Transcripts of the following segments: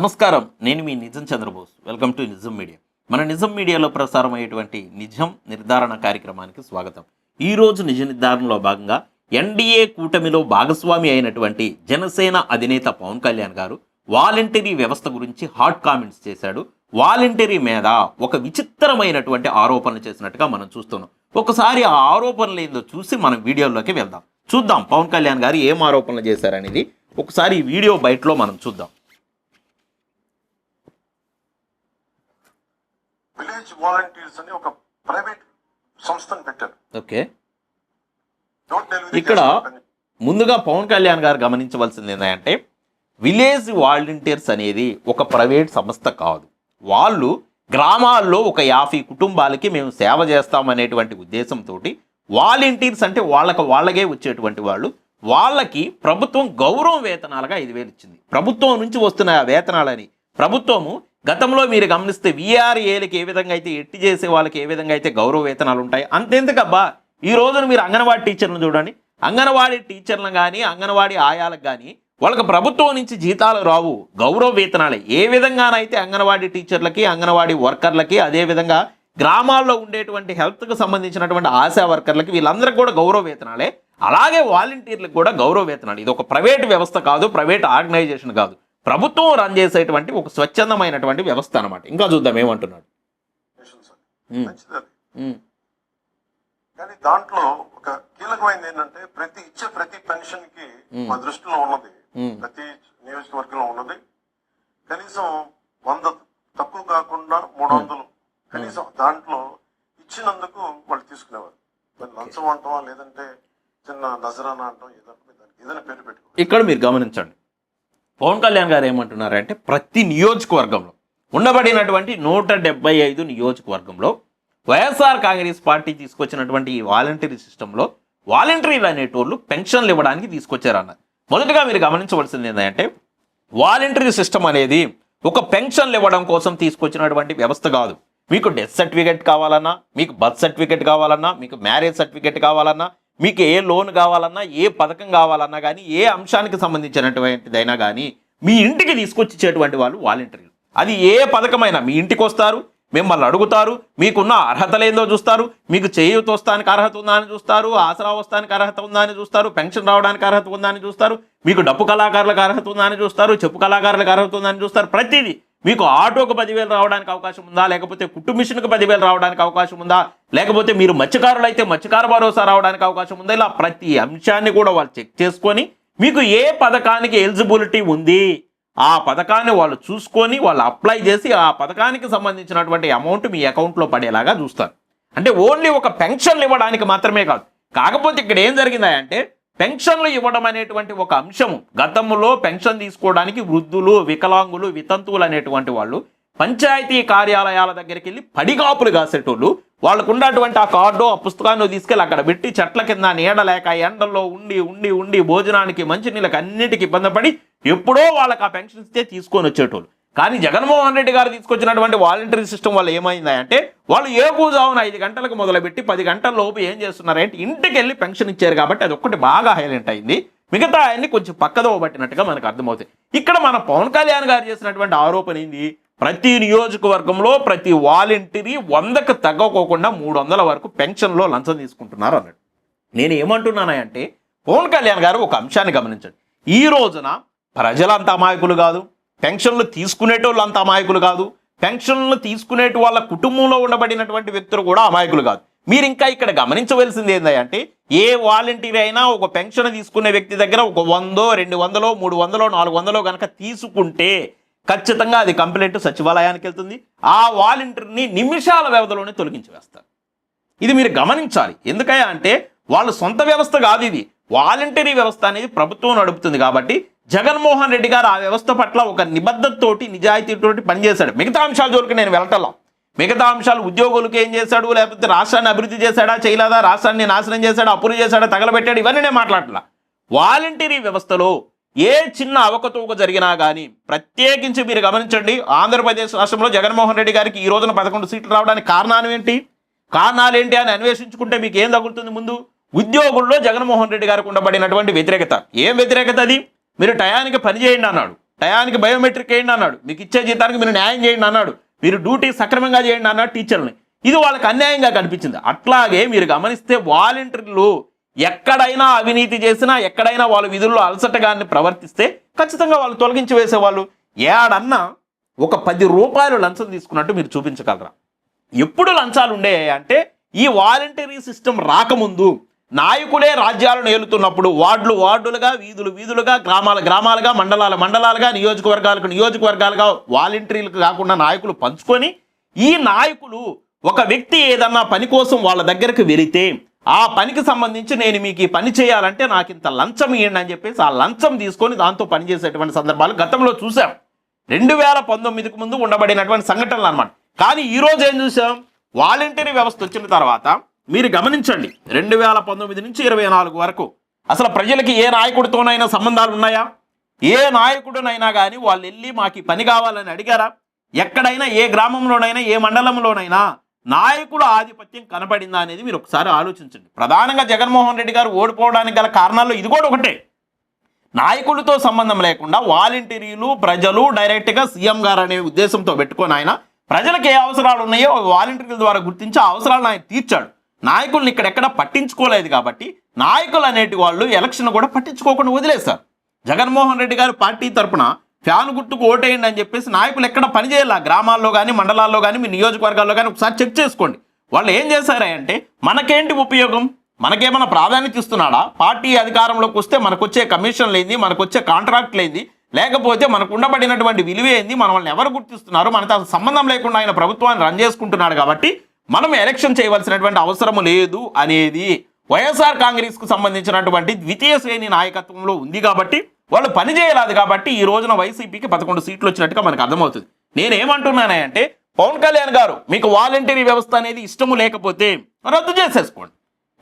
నమస్కారం. నేను మీ Nijam Chandrabose. Welcome to Nijam media. మన నిజం మీడియాలో ప్రసారం అయ్యేటువంటి నిజం నిర్ధారణ కార్యక్రమానికి స్వాగతం. ఈ రోజు నిజ నిర్ధారణలో భాగంగా ఎన్డీఏ కూటమిలో భాగస్వామి అయినటువంటి జనసేన అధినేత పవన్ కళ్యాణ్ గారు వాలంటరీ వ్యవస్థ గురించి హాట్ కామెంట్స్ చేశాడు. వాలంటరీ మీద ఒక విచిత్రమైనటువంటి ఆరోపణలు చేసినట్టుగా మనం చూస్తున్నాం. ఒకసారి ఆ ఆరోపణలు ఏందో చూసి మనం వీడియోలోకి వెళ్దాం. చూద్దాం పవన్ కళ్యాణ్ గారు ఏం ఆరోపణలు చేశారనేది. ఒకసారి ఈ వీడియో బయటలో మనం చూద్దాం. విలేజ్ వాలంటీర్స్ అని ఒక ప్రైవేట్ సంస్థను పెట్టారు. ఓకే. ఇక్కడ. ముందుగా పవన్ కళ్యాణ్ గారు గమనించవలసింది ఏంటంటే విలేజ్ వాలంటీర్స్ అనేది ఒక ప్రైవేట్ సంస్థ కాదు. వాళ్ళు గ్రామాల్లో ఒక యాభై కుటుంబాలకి మేము సేవ చేస్తామనేటువంటి ఉద్దేశంతో వాలంటీర్స్ అంటే వాళ్ళకి వాళ్ళకే వచ్చేటువంటి వాళ్ళు వాళ్ళకి ప్రభుత్వం గౌరవ వేతనాలుగా ఐదు వేలు ఇచ్చింది. ప్రభుత్వం నుంచి వస్తున్న వేతనాలని ప్రభుత్వము గతంలో మీరు గమనిస్తే వీఆర్ఏలకు ఏ విధంగా అయితే ఎట్టి చేసే వాళ్ళకి ఏ విధంగా అయితే గౌరవ వేతనాలు ఉంటాయి అంతెందుకబ్బా ఈ రోజున మీరు అంగన్వాడీ టీచర్లను చూడండి. అంగన్వాడీ టీచర్లను కానీ అంగన్వాడీ ఆయాలకు కానీ వాళ్ళకి ప్రభుత్వం నుంచి జీతాలు రావు గౌరవ వేతనాలే. ఏ విధంగానైతే అంగన్వాడీ టీచర్లకి అంగన్వాడీ వర్కర్లకి అదేవిధంగా గ్రామాల్లో ఉండేటువంటి హెల్త్కు సంబంధించినటువంటి ఆశా వర్కర్లకి వీళ్ళందరికీ కూడా గౌరవ వేతనాలే. అలాగే వాలంటీర్లకు కూడా గౌరవ వేతనాలు. ఇది ఒక ప్రైవేట్ వ్యవస్థ కాదు ప్రైవేట్ ఆర్గనైజేషన్ కాదు. ప్రభుత్వం రన్ చేసేటువంటి ఒక స్వచ్ఛందమైనటువంటి వ్యవస్థ అనమాట ఇంకా చూద్దాం ఏమంటున్నాడు. కానీ దాంట్లో ఒక కీలకమైనది ఏంటంటే ప్రతి ఇచ్చే ప్రతి పెన్షన్కి మా దృష్టిలో ఉన్నది ప్రతి నియోజకవర్గంలో ఉన్నది కనీసం వంద తక్కువ కాకుండా మూడు వందలు కనీసం దాంట్లో ఇచ్చినందుకు వాళ్ళు తీసుకునేవారు. లంచం అంటామా లేదంటే చిన్న నజరానా అంటాం ఏదంటే దానికి ఏదైనా పేరు పెట్టుకో ఇక్కడ మీరు గమనించండి. పవన్ కళ్యాణ్ గారు ఏమంటున్నారంటే ప్రతి నియోజకవర్గంలో ఉండబడినటువంటి నూట డెబ్బై ఐదు నియోజకవర్గంలో వైఎస్ఆర్ కాంగ్రెస్ పార్టీ తీసుకొచ్చినటువంటి ఈ వాలంటరీ సిస్టంలో వాలంటీర్లు అనేటోళ్ళు పెన్షన్లు ఇవ్వడానికి తీసుకొచ్చారన్నారు మొదటగా మీరు గమనించవలసింది ఏంటంటే వాలంటరీ సిస్టమ్ అనేది ఒక పెన్షన్లు ఇవ్వడం కోసం తీసుకొచ్చినటువంటి వ్యవస్థ కాదు. మీకు డెత్ సర్టిఫికేట్ కావాలన్నా మీకు బర్త్ సర్టిఫికేట్ కావాలన్నా మీకు మ్యారేజ్ సర్టిఫికేట్ కావాలన్నా మీకు ఏ లోన్ కావాలన్నా ఏ పథకం కావాలన్నా కానీ ఏ అంశానికి సంబంధించినటువంటిదైనా కానీ మీ ఇంటికి తీసుకొచ్చి వాళ్ళు వాలంటీర్లు. అది ఏ పథకమైనా మీ ఇంటికి వస్తారు మిమ్మల్ని అడుగుతారు మీకున్న అర్హతలు ఏందో చూస్తారు మీకు చేయూత వస్తానికి అర్హత ఉందా అని చూస్తారు ఆసరా వస్తానికి అర్హత ఉందా అని చూస్తారు పెన్షన్ రావడానికి అర్హత ఉందా అని చూస్తారు మీకు డప్పు కళాకారులకు అర్హత ఉందా అని చూస్తారు చెప్పు కళాకారులకు అర్హత ఉందా అని చూస్తారు ప్రతిదీ మీకు ఆటోకు పదివేలు రావడానికి అవకాశం ఉందా? లేకపోతే కుటుంబిషన్కు మిషన్కి పదివేలు రావడానికి అవకాశం ఉందా? లేకపోతే మీరు మత్స్యకారులు అయితే మత్స్యకార భరోసా రావడానికి అవకాశం ఉందా? ఇలా ప్రతి అంశాన్ని కూడా వాళ్ళు చెక్ చేసుకొని మీకు ఏ పథకానికి ఎలిజిబిలిటీ ఉంది? ఆ పథకాన్ని వాళ్ళు చూసుకొని వాళ్ళు అప్లై చేసి ఆ పథకానికి సంబంధించినటువంటి అమౌంట్ మీ అకౌంట్లో పడేలాగా చూస్తారు. అంటే ఓన్లీ ఒక పెన్షన్లు ఇవ్వడానికి మాత్రమే కాదు. కాకపోతే ఇక్కడ ఏం జరిగిందా అంటే పెన్షన్లు ఇవ్వడం అనేటువంటి ఒక అంశము. గతంలో పెన్షన్ తీసుకోవడానికి వృద్ధులు వికలాంగులు వితంతువులు అనేటువంటి వాళ్ళు పంచాయతీ కార్యాలయాల దగ్గరికి వెళ్ళి పడిగాపులు కాసేటోళ్ళు. వాళ్ళకు ఉన్నటువంటి ఆ కార్డు ఆ పుస్తకాన్ని తీసుకెళ్ళి అక్కడ పెట్టి చెట్ల కింద నీడలేక ఎండల్లో ఉండి ఉండి ఉండి భోజనానికి మంచినీళ్ళకి అన్నిటికీ ఇబ్బంది పడి ఎప్పుడో వాళ్ళకి ఆ పెన్షన్ ఇస్తే తీసుకొని వచ్చేటోళ్ళు. కానీ జగన్మోహన్ రెడ్డి గారు తీసుకొచ్చినటువంటి వాలంటరీ సిస్టమ్ వల్ల ఏమైందంటే వాళ్ళు ఏ కూజావున ఐదు గంటలకు మొదలుపెట్టి పది గంటల లోపు ఏం చేస్తున్నారంటే ఇంటికి వెళ్ళి పెన్షన్ ఇచ్చారు కాబట్టి అది ఒక్కటి బాగా హైలైట్ అయింది. మిగతా ఆయన్ని కొంచెం పక్కదో పట్టినట్టుగా మనకు అర్థమవుతుంది. ఇక్కడ మన పవన్ కళ్యాణ్ గారు చేసినటువంటి ఆరోపణ ఏంది? ప్రతి నియోజకవర్గంలో ప్రతి వాలంటీరీ వందకు తగ్గకోకుండా మూడు వందల వరకు పెన్షన్లో లంచం తీసుకుంటున్నారు అన్నాడు. నేను ఏమంటున్నానంటే పవన్ కళ్యాణ్ గారు ఒక అంశాన్ని గమనించండి. ఈ రోజున ప్రజలంతా అమాయకులు కాదు. పెన్షన్లు తీసుకునేటోళ్ళు అంత అమాయకులు కాదు. పెన్షన్లు తీసుకునేటి వాళ్ళ కుటుంబంలో ఉండబడినటువంటి వ్యక్తులు కూడా అమాయకులు కాదు. మీరు ఇంకా ఇక్కడ గమనించవలసింది ఏంటంటే ఏ వాలంటీర్ అయినా ఒక పెన్షన్ తీసుకునే వ్యక్తి దగ్గర ఒక వందో రెండు వందలో మూడు వందలో నాలుగు వందలో కనుక తీసుకుంటే ఖచ్చితంగా అది కంప్లైంట్ సచివాలయానికి వెళ్తుంది. ఆ వాలంటీర్ని నిమిషాల వ్యవధిలోనే తొలగించి వేస్తారు ఇది మీరు గమనించాలి. ఎందుకయ్యా అంటే వాళ్ళ సొంత వ్యవస్థ కాదు ఇది. వాలంటరీ వ్యవస్థ అనేది ప్రభుత్వం నడుపుతుంది కాబట్టి జగన్మోహన్ రెడ్డి గారు ఆ వ్యవస్థ పట్ల ఒక నిబద్ధతతోటి నిజాయితీతోటి పనిచేశాడు. మిగతా అంశాల జోలికి నేను వెళ్ళటంలా మిగతా అంశాలు ఉద్యోగులకు ఏం చేశాడు? లేకపోతే రాష్ట్రాన్ని అభివృద్ధి చేశాడా? చేయలేదా? రాష్ట్రాన్ని నాశనం చేశాడా? అప్పులు చేశాడా? తగలబెట్టాడు? ఇవన్నీ నేను మాట్లాడలా వాలంటరీ వ్యవస్థలో ఏ చిన్న అవకతవక జరిగినా కానీ ప్రత్యేకించి మీరు గమనించండి ఆంధ్రప్రదేశ్ రాష్ట్రంలో జగన్మోహన్ రెడ్డి గారికి ఈ రోజున పదకొండు సీట్లు రావడానికి కారణాలు ఏంటి? కారణాలు ఏంటి అని అన్వేషించుకుంటే మీకు ఏం తగులుతుంది ముందు? ఉద్యోగుల్లో జగన్మోహన్ రెడ్డి గారికి ఉండబడినటువంటి వ్యతిరేకత. ఏం వ్యతిరేకత అది? మీరు టయానికి పని చేయండి అన్నాడు. టయానికి బయోమెట్రిక్ వేయండి అన్నాడు. మీకు ఇచ్చే జీతానికి మీరు న్యాయం చేయండి అన్నాడు. మీరు డ్యూటీ సక్రమంగా చేయండి అన్నాడు టీచర్ని ఇది వాళ్ళకి అన్యాయంగా కనిపించింది. అట్లాగే మీరు గమనిస్తే వాలంటీర్లు ఎక్కడైనా అవినీతి చేసినా ఎక్కడైనా వాళ్ళ విధుల్లో అలసటగాన్ని ప్రవర్తిస్తే ఖచ్చితంగా వాళ్ళు తొలగించి వేసేవాళ్ళు. ఏడన్నా ఒక పది రూపాయలు లంచం తీసుకున్నట్టు మీరు చూపించగలరా? ఎప్పుడు లంచాలు ఉండే అంటే ఈ వాలంటరీ సిస్టమ్ రాకముందు నాయకులే రాజ్యాలను ఏలుతున్నప్పుడు వార్డులు వార్డులుగా వీధులు వీధులుగా గ్రామాల గ్రామాలుగా మండలాల మండలాలుగా నియోజకవర్గాలకు నియోజకవర్గాలుగా వాలంటీర్లకు కాకుండా నాయకులు పంచుకొని ఈ నాయకులు ఒక వ్యక్తి ఏదన్నా పని కోసం వాళ్ళ దగ్గరకు వెళితే ఆ పనికి సంబంధించి నేను మీకు ఈ పని చేయాలంటే నాకు ఇంత లంచం ఇవ్వండి అని చెప్పేసి ఆ లంచం తీసుకొని దాంతో పనిచేసేటువంటి సందర్భాలు గతంలో చూసాం రెండు వేల పంతొమ్మిదికి ముందు ఉండబడినటువంటి సంఘటనలు అనమాట కానీ ఈరోజు ఏం చూసాం వాలంటరీ వ్యవస్థ వచ్చిన తర్వాత మీరు గమనించండి. రెండు వేల పంతొమ్మిది నుంచి ఇరవై నాలుగు వరకు అసలు ప్రజలకి ఏ నాయకుడితోనైనా సంబంధాలు ఉన్నాయా? ఏ నాయకుడినైనా కానీ వాళ్ళు వెళ్ళి మాకు పని కావాలని అడిగారా? ఎక్కడైనా ఏ గ్రామంలోనైనా ఏ మండలంలోనైనా నాయకుల ఆధిపత్యం కనపడిందా అనేది మీరు ఒకసారి ఆలోచించండి. ప్రధానంగా జగన్మోహన్ రెడ్డి గారు ఓడిపోవడానికి గల కారణాల్లో ఇది కూడా ఒకటే. నాయకులతో సంబంధం లేకుండా వాలంటీర్లు ప్రజలు డైరెక్ట్గా సీఎం గారు అనే ఉద్దేశంతో పెట్టుకొని ఆయన ప్రజలకు ఏ అవసరాలు ఉన్నాయో వాలంటీర్ల ద్వారా గుర్తించి ఆ అవసరాలను ఆయన తీర్చాడు. నాయకుల్ని ఇక్కడెక్కడ పట్టించుకోలేదు కాబట్టి నాయకులు అనేటి వాళ్ళు ఎలక్షన్ కూడా పట్టించుకోకుండా వదిలేశారు. జగన్మోహన్ రెడ్డి గారు పార్టీ తరపున ఫ్యాన్ గుర్తుకు ఓటేయండి అని చెప్పేసి నాయకులు ఎక్కడ పనిచేయాలి గ్రామాల్లో కానీ మండలాల్లో కానీ మీ నియోజకవర్గాల్లో కానీ ఒకసారి చెక్ చేసుకోండి. వాళ్ళు ఏం చేశారంటే మనకేంటి ఉపయోగం? మనకేమైనా ప్రాధాన్యత ఇస్తున్నాడా? పార్టీ అధికారంలోకి వస్తే మనకు వచ్చే కమిషన్ లేని మనకు వచ్చే కాంట్రాక్ట్ లేని లేకపోతే మనకు ఉండబడినటువంటి విలువ ఏంది? మనల్ని ఎవరు గుర్తిస్తున్నారు? మనతో సంబంధం లేకుండా ఆయన ప్రభుత్వాన్ని రన్ చేసుకుంటున్నాడు కాబట్టి మనం ఎలక్షన్ చేయవలసినటువంటి అవసరం లేదు అనేది వైఎస్ఆర్ కాంగ్రెస్కు సంబంధించినటువంటి ద్వితీయ శ్రేణి నాయకత్వంలో ఉంది కాబట్టి వాళ్ళు పని చేయలేదు కాబట్టి ఈ రోజున వైసీపీకి పదకొండు సీట్లు వచ్చినట్టుగా మనకు అర్థమవుతుంది. నేనేమంటున్నానంటే పవన్ కళ్యాణ్ గారు మీకు వాలంటరీ వ్యవస్థ అనేది ఇష్టము లేకపోతే రద్దు చేసేసుకోండి.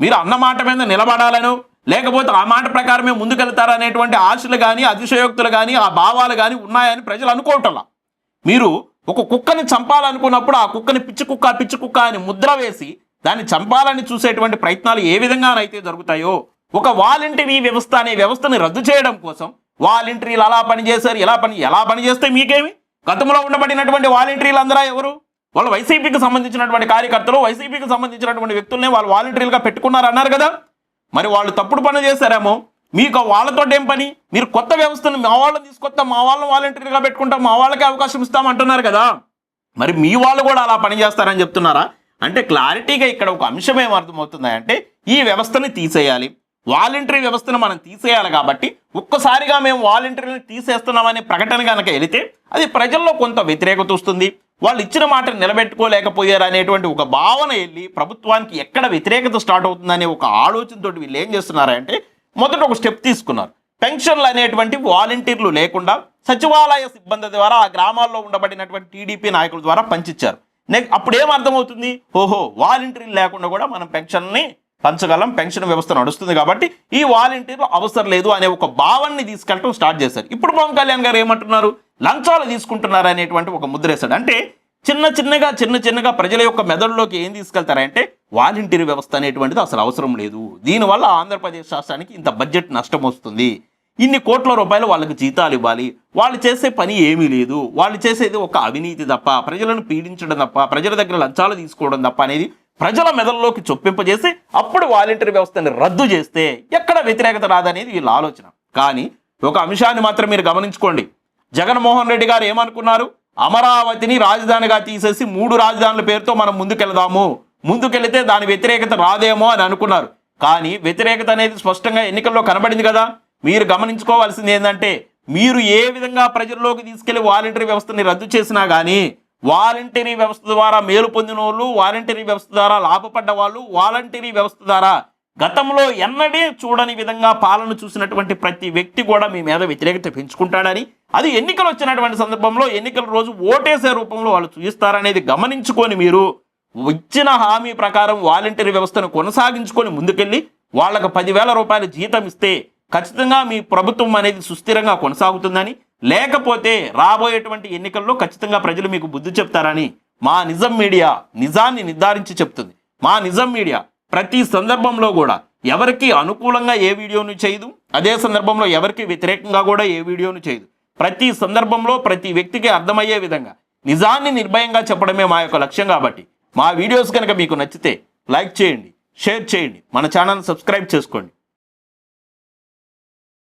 మీరు అన్న మాట మీద నిలబడాలను లేకపోతే ఆ మాట ప్రకారమే ముందుకెళ్తారనేటువంటి ఆశలు కానీ అతిశయోక్తులు కానీ ఆ భావాలు కానీ ఉన్నాయని ప్రజలు అనుకోవటంలా. మీరు ఒక కుక్కని చంపాలనుకున్నప్పుడు ఆ కుక్కని పిచ్చి కుక్క పిచ్చి కుక్క అని ముద్ర వేసి దాన్ని చంపాలని చూసేటువంటి ప్రయత్నాలు ఏ విధంగానైతే జరుగుతాయో ఒక వాలంటరీ వ్యవస్థ అనే వ్యవస్థని రద్దు చేయడం కోసం వాలంటీర్లు అలా పనిచేశారు ఎలా పని ఎలా పనిచేస్తే మీకేమి? గతంలో ఉండబడినటువంటి వాలంటీర్లు అందరూ ఎవరు? వాళ్ళు వైసీపీకి సంబంధించినటువంటి కార్యకర్తలు వైసీపీకి సంబంధించినటువంటి వ్యక్తులనే వాళ్ళు వాలంటీర్లుగా పెట్టుకున్నారు అన్నారు కదా. మరి వాళ్ళు తప్పుడు పని చేశారేమో? మీకు వాళ్ళతో ఏం పని? మీరు కొత్త వ్యవస్థను మా వాళ్ళని తీసుకొస్తాం మా వాళ్ళని వాలంటీర్గా పెట్టుకుంటాం మా వాళ్ళకి అవకాశం ఇస్తాం అంటున్నారు కదా. మరి మీ వాళ్ళు కూడా అలా పని చేస్తారని చెప్తున్నారా? అంటే క్లారిటీగా ఇక్కడ ఒక అంశం ఏమర్థమవుతుంది అంటే ఈ వ్యవస్థని తీసేయాలి. వాలంటరీ వ్యవస్థను మనం తీసేయాలి కాబట్టి ఒక్కసారిగా మేము వాలంటీర్ని తీసేస్తున్నామనే ప్రకటన కనుక వెళితే అది ప్రజల్లో కొంత వ్యతిరేకత వస్తుంది. వాళ్ళు ఇచ్చిన మాట నిలబెట్టుకోలేకపోయారు అనేటువంటి ఒక భావన వెళ్ళి ప్రభుత్వానికి ఎక్కడ వ్యతిరేకత స్టార్ట్ అవుతుందనే ఒక ఆలోచనతో వీళ్ళు ఏం చేస్తున్నారంటే మొదట ఒక స్టెప్ తీసుకున్నారు. పెన్షన్లు అనేటువంటి వాలంటీర్లు లేకుండా సచివాలయ సిబ్బంది ద్వారా ఆ గ్రామాల్లో ఉండబడినటువంటి టీడీపీ నాయకుల ద్వారా పంచిచ్చారు. నెక్స్ట్ అప్పుడు ఏమర్థమవుతుంది అర్థమవుతుంది? ఓహో వాలంటీర్లు లేకుండా కూడా మనం పెన్షన్ని పంచగలం పెన్షన్ వ్యవస్థ నడుస్తుంది కాబట్టి ఈ వాలంటీర్లు అవసరం లేదు అనే ఒక భావాన్ని తీసుకెళ్ళటం స్టార్ట్ చేశారు. ఇప్పుడు పవన్ కళ్యాణ్ గారు ఏమంటున్నారు? లంచాలు తీసుకుంటున్నారు అనేటువంటి ఒక ముద్రేశాడు. అంటే చిన్న చిన్నగా చిన్న చిన్నగా ప్రజల యొక్క మెదడులోకి ఏం తీసుకెళ్తారంటే వాలంటీర్ వ్యవస్థ అనేటువంటిది అసలు అవసరం లేదు. దీనివల్ల ఆంధ్రప్రదేశ్ రాష్ట్రానికి ఇంత బడ్జెట్ నష్టం వస్తుంది. ఇన్ని కోట్ల రూపాయలు వాళ్ళకి జీతాలు ఇవ్వాలి. వాళ్ళు చేసే పని ఏమీ లేదు. వాళ్ళు చేసేది ఒక అవినీతి తప్ప ప్రజలను పీడించడం తప్ప ప్రజల దగ్గర లంచాలు తీసుకోవడం తప్ప అనేది ప్రజల మెదల్లోకి చొప్పింపజేసి అప్పుడు వాలంటీర్ వ్యవస్థని రద్దు చేస్తే ఎక్కడ వ్యతిరేకత రాదనేది వీళ్ళ ఆలోచన. కానీ ఒక అంశాన్ని మాత్రం మీరు గమనించుకోండి. జగన్మోహన్ రెడ్డి గారు ఏమనుకున్నారు? అమరావతిని రాజధానిగా తీసేసి మూడు రాజధానుల పేరుతో మనం ముందుకెళ్దాము. ముందుకెళ్తే దాని వ్యతిరేకత రాదేమో అని అనుకున్నారు. కానీ వ్యతిరేకత అనేది స్పష్టంగా ఎన్నికల్లో కనబడింది కదా. మీరు గమనించుకోవాల్సింది ఏంటంటే మీరు ఏ విధంగా ప్రజల్లోకి తీసుకెళ్ళి వాలంటరీ వ్యవస్థని రద్దు చేసినా కానీ వాలంటరీ వ్యవస్థ ద్వారా మేలు పొందిన వాళ్ళు వాలంటరీ వ్యవస్థ ద్వారా లాభపడ్డ వాళ్ళు వాలంటరీ వ్యవస్థ ద్వారా గతంలో ఎన్నడే చూడని విధంగా పాలన చూసినటువంటి ప్రతి వ్యక్తి కూడా మీ మీద వ్యతిరేకత పెంచుకుంటాడని అది ఎన్నికలు వచ్చినటువంటి సందర్భంలో ఎన్నికల రోజు ఓటేసే రూపంలో వాళ్ళు చూపిస్తారనేది గమనించుకొని మీరు ఇచ్చిన హామీ ప్రకారం వాలంటరీ వ్యవస్థను కొనసాగించుకొని ముందుకెళ్ళి వాళ్ళకు పదివేల రూపాయల జీతం ఇస్తే ఖచ్చితంగా మీ ప్రభుత్వం అనేది సుస్థిరంగా కొనసాగుతుందని లేకపోతే రాబోయేటువంటి ఎన్నికల్లో ఖచ్చితంగా ప్రజలు మీకు బుద్ధి చెప్తారని మా నిజం మీడియా నిజాన్ని నిర్ధారించి చెప్తుంది. మా నిజం మీడియా ప్రతి సందర్భంలో కూడా ఎవరికి అనుకూలంగా ఏ వీడియోను చేయదు అదే సందర్భంలో ఎవరికి వ్యతిరేకంగా కూడా ఏ వీడియోను చేయదు. ప్రతి సందర్భంలో ప్రతి వ్యక్తికి అర్థమయ్యే విధంగా నిజాన్ని నిర్భయంగా చెప్పడమే మా యొక్క లక్ష్యం కాబట్టి మా వీడియోస్ కనుక మీకు నచ్చితే లైక్ చేయండి షేర్ చేయండి మన ఛానల్ సబ్స్క్రైబ్ చేసుకోండి.